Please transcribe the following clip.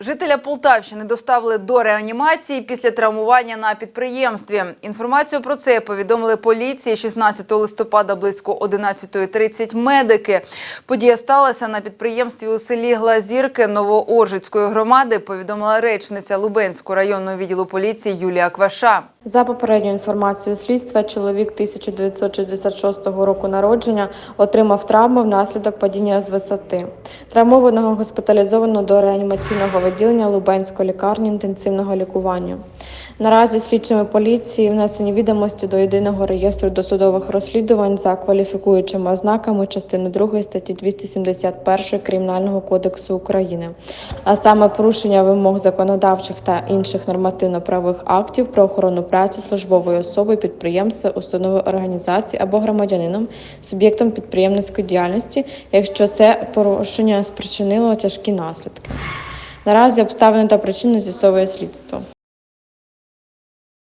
Жителя Полтавщини доставили до реанімації після травмування на підприємстві. Інформацію про це повідомили поліції 16 листопада близько 11.30 медики. Подія сталася на підприємстві у селі Глазірки Новооржицької громади, повідомила речниця Лубенського районного відділу поліції Юлія Кваша. За попередньою інформацією слідства, чоловік 1966 року народження отримав травми внаслідок падіння з висоти. Травмованого госпіталізовано до реанімаційного відділення Лубенської лікарні інтенсивного лікування. Наразі слідчими поліції внесені відомості до єдиного реєстру досудових розслідувань за кваліфікуючими ознаками частини 2 статті 271 Кримінального кодексу України, а саме порушення вимог законодавчих та інших нормативно-правових актів про охорону праці службової особи, підприємства, установи організації або громадянином, суб'єктом підприємницької діяльності, якщо це порушення спричинило тяжкі наслідки. Наразі обставини та причини з'ясовує слідство.